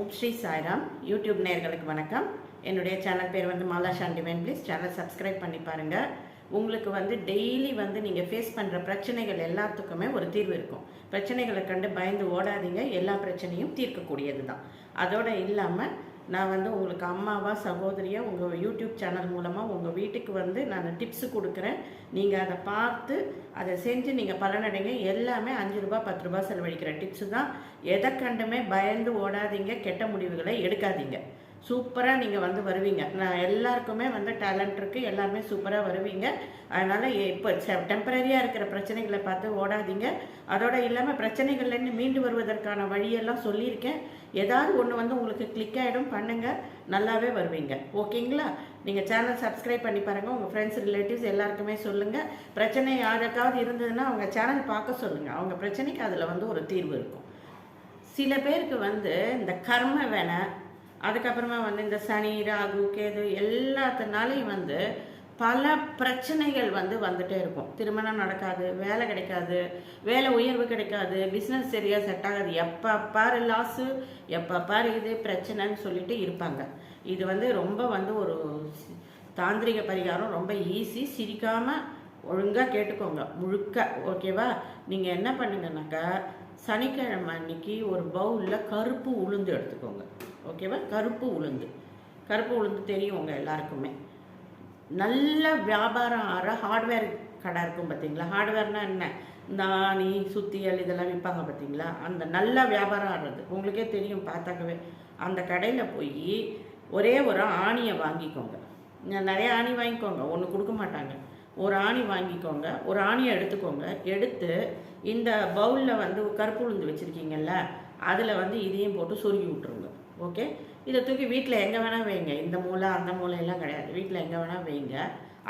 ஓம் Sri Sairam. YouTube நேர்களுக்கு வணக்கம். என்னுடைய சேனல் பேர் வந்து மாலா ஷாண்டிவன் ப்ளீஸ் சேனல் சப்ஸ்கிரைப் பண்ணி பாருங்கள் உங்களுக்கு வந்து டெய்லி வந்து நீங்கள் ஃபேஸ் பண்ணுற பிரச்சனைகள் எல்லாத்துக்குமே ஒரு தீர்வு இருக்கும். பிரச்சனைகளை கண்டு பயந்து ஓடாதீங்க. எல்லா பிரச்சனையும் தீர்க்கக்கூடியது தான் அதோடு இல்லாமல் நான் வந்து உங்களுக்கு அம்மாவா சகோதரியாக உங்கள் யூடியூப் சேனல் மூலமாக உங்கள் வீட்டுக்கு வந்து நான் டிப்ஸு கொடுக்குறேன். நீங்கள் அதை பார்த்து அதை செஞ்சு நீங்கள் பலனடைங்க. எல்லாமே அஞ்சு ரூபா பத்து ரூபா செலவழிக்கிற டிப்ஸு தான். எதை கண்டுமே பயந்து ஓடாதீங்க கெட்ட முடிவுகளை எடுக்காதீங்க. சூப்பராக நீங்கள் வந்து வருவீங்க. நான் எல்லாருக்குமே வந்து டேலண்ட் இருக்குது எல்லாருமே சூப்பராக வருவீங்க. அதனால் இப்போ டெம்பரரியாக இருக்கிற பிரச்சனைகளை பார்த்து ஓடாதீங்க. அதோட இல்லாமல் பிரச்சனைகள்லேருந்து மீண்டு வருவதற்கான வழியெல்லாம் சொல்லியிருக்கேன். ஏதாவது ஒன்று வந்து உங்களுக்கு கிளிக் ஆகிடும் பண்ணுங்கள் நல்லாவே வருவீங்க. ஓகேங்களா? நீங்கள் சேனல் சப்ஸ்கிரைப் பண்ணி பாருங்கள் உங்கள் ஃப்ரெண்ட்ஸ் ரிலேட்டிவ்ஸ் எல்லாருக்குமே சொல்லுங்கள் பிரச்சனை யாருக்காவது இருந்ததுன்னா அவங்க சேனல் பார்க்க சொல்லுங்கள் அவங்க பிரச்சனைக்கு அதில் வந்து ஒரு தீர்வு இருக்கும். சில பேருக்கு வந்து இந்த கர்ம வேணை அதுக்கப்புறமா வந்து இந்த சனி ராகு கேது எல்லாத்தினாலையும் வந்து பல பிரச்சனைகள் வந்து வந்துட்டே இருக்கும். திருமணம் நடக்காது வேலை கிடைக்காது வேலை உயர்வு கிடைக்காது பிஸ்னஸ் சரியாக செட் ஆகாது. எப்போ பாரு லாஸு எப்போ பாரு இது பிரச்சனைன்னு சொல்லிட்டு இருப்பாங்க. இது வந்து ரொம்ப வந்து ஒரு தாந்திரிக பரிகாரம் ரொம்ப ஈஸி சிரிக்காமல் ஒழுங்காக கேட்டுக்கோங்க. முழுக்க ஓகேவா நீங்கள் என்ன பண்ணுங்கனாக்கா சனிக்கிழமை அன்னைக்கு ஒரு பவுலில் கருப்பு உளுந்து எடுத்துக்கோங்க. ஓகேவா? கருப்பு உளுந்து. கருப்பு உளுந்து தெரியும் உங்கள் எல்லாருக்குமே. நல்ல வியாபாரம் ஆகிற ஹார்ட்வேர் கடை இருக்கும் பார்த்தீங்களா ஹார்ட்வேர்னால் என்ன? இந்த ஆணி சுத்தியல் இதெல்லாம் விற்பாங்க பார்த்தீங்களா அந்த நல்ல வியாபாரம் ஆடுறது. உங்களுக்கே தெரியும் பார்த்தாக்கவே. அந்த கடையில் போய் ஒரே ஒரு ஆணியை வாங்கிக்கோங்க. நிறைய ஆணி வாங்கிக்கோங்க. ஒன்று கொடுக்க மாட்டாங்க. ஒரு ஆணி வாங்கிக்கோங்க. ஒரு ஆணியை எடுத்துக்கோங்க. எடுத்து இந்த பவுலில் வந்து கருப்பு உளுந்து வச்சுருக்கீங்கல்ல அதில் வந்து இதையும் போட்டு சொருகி விட்ருங்க ஓகே இதை தூக்கி வீட்டில் எங்கே வேணால் வைங்க. இந்த மூளை அந்த மூலையெல்லாம் கிடையாது. வீட்டில் எங்கே வேணால் வைங்க.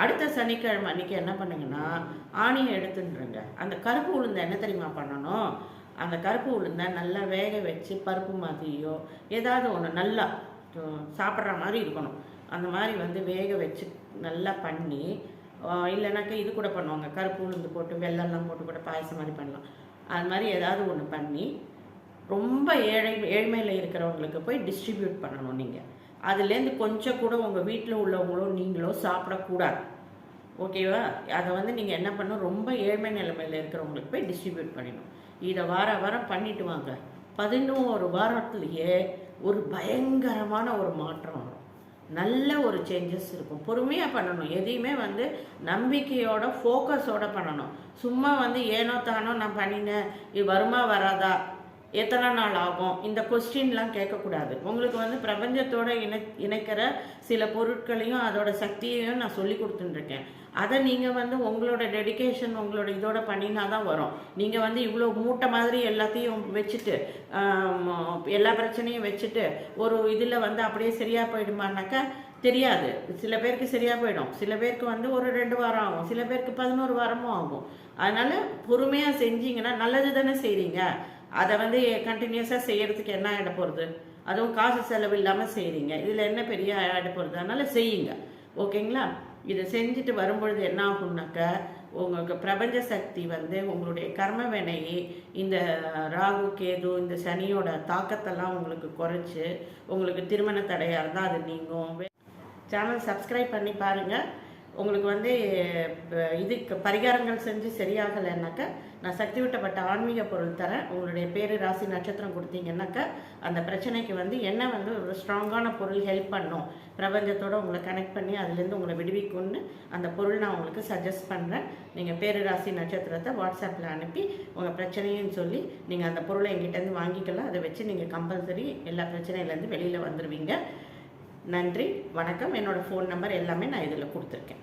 அடுத்த சனிக்கிழமை அன்றைக்கி என்ன பண்ணுங்கன்னா ஆணியை எடுத்துன்றங்க. அந்த கருப்பு உளுந்தை என்ன தெரியுமா பண்ணணும்? அந்த கருப்பு உளுந்தை நல்லா வேக வச்சு பருப்பு மாதிரியோ ஏதாவது ஒன்று நல்லா சாப்பிட்ற மாதிரி இருக்கணும். அந்த மாதிரி வந்து வேக வச்சு நல்லா பண்ணி இல்லைனாக்கா இது கூட பண்ணுவாங்க. கருப்பு உளுந்து போட்டு வெள்ளம்லாம் போட்டு கூட பாயசம் மாதிரி பண்ணலாம். அது மாதிரி ஏதாவது ஒன்று பண்ணி ரொம்ப ஏழை ஏழ்மையில் இருக்கிறவங்களுக்கு போய் டிஸ்ட்ரிபியூட் பண்ணணும் நீங்கள் அதுலேருந்து கொஞ்சம் கூட உங்கள் வீட்டில் உள்ளவங்களோ நீங்களோ சாப்பிடக்கூடாது. ஓகேவா அதை வந்து நீங்கள் என்ன பண்ணணும்? ரொம்ப ஏழ்மை நிலைமையில் இருக்கிறவங்களுக்கு போய் டிஸ்ட்ரிபியூட் பண்ணிடணும். இதை வார வாரம் பண்ணிட்டு வாங்க. பதினோரு வாரத்துலேயே ஒரு பயங்கரமான ஒரு மாற்றம் வரும். நல்ல ஒரு சேஞ்சஸ் இருக்கும். பொறுமையாக பண்ணணும். எதையுமே வந்து நம்பிக்கையோட ஃபோக்கஸோட பண்ணணும். சும்மா வந்து ஏனோ தானோ நான் பண்ணினேன். இது வருமா வராதா? எத்தனை நாள் ஆகும்? இந்த கொஸ்டின்லாம் கேட்கக்கூடாது. உங்களுக்கு வந்து பிரபஞ்சத்தோட இணை இணைக்கிற சில பொருட்களையும் அதோட சக்தியையும் நான் சொல்லி கொடுத்துட்டுருக்கேன். அதை நீங்கள் வந்து உங்களோட டெடிக்கேஷன் உங்களோட இதோட பண்ணினா தான் வரும். நீங்கள் வந்து இவ்வளோ மூட்டை மாதிரி எல்லாத்தையும் வச்சுட்டு எல்லா பிரச்சனையும் வச்சுட்டு ஒரு இதில் வந்து அப்படியே சரியாக போயிடுமானாக்கா தெரியாது. சில பேருக்கு சரியாக போயிடும். சில பேருக்கு வந்து ஒரு ரெண்டு வாரம் ஆகும். சில பேருக்கு பதினோரு வாரமும் ஆகும். அதனால் பொறுமையாக செஞ்சீங்கன்னா நல்லது தானே செய்கிறீங்க அதை வந்து கண்டினியூஸாக செய்கிறதுக்கு என்ன ஆகிட போகிறது அதுவும் காசு செலவு இல்லாமல் செய்கிறீங்க இதில் என்ன பெரிய ஆகிட போகிறது அதனால் செய்யுங்க. ஓகேங்களா? இதை செஞ்சுட்டு வரும்பொழுது என்ன ஆகும்னாக்கா உங்களுக்கு பிரபஞ்ச சக்தி வந்து உங்களுடைய கர்ம வினையை இந்த ராகு கேது இந்த சனியோட தாக்கத்தெல்லாம் உங்களுக்கு குறைச்சி உங்களுக்கு திருமண தடையாக இருந்தால் அது நீங்கும். சேனல் சப்ஸ்கிரைப் பண்ணி பாருங்கள் உங்களுக்கு வந்து இது பரிகாரங்கள் செஞ்சு சரியாகலைன்னாக்கா நான் சக்தி விட்டப்பட்ட ஆன்மீக பொருள் தரேன். உங்களுடைய பேர் ராசி நட்சத்திரம் கொடுத்தீங்கன்னாக்கா அந்த பிரச்சனைக்கு வந்து என்ன வந்து ஒரு ஸ்ட்ராங்கான பொருள் ஹெல்ப் பண்ணும் பிரபஞ்சத்தோடு உங்களை கனெக்ட் பண்ணி அதுலேருந்து உங்களை விடுவிக்கும்னு அந்த பொருள் நான் உங்களுக்கு சஜஸ்ட் பண்ணுறேன் நீங்கள் பேர் ராசி நட்சத்திரத்தை வாட்ஸ்அப்பில் அனுப்பி உங்கள் பிரச்சனையும் சொல்லி நீங்கள் அந்த பொருளை எங்கிட்டேருந்து வாங்கிக்கலாம். அதை வச்சு நீங்கள் கம்பல்சரி எல்லா பிரச்சனையிலேருந்து வெளியில் வந்துடுவீங்க நன்றி வணக்கம். என்னோடய ஃபோன் நம்பர் எல்லாமே நான் இதில் கொடுத்துருக்கேன்.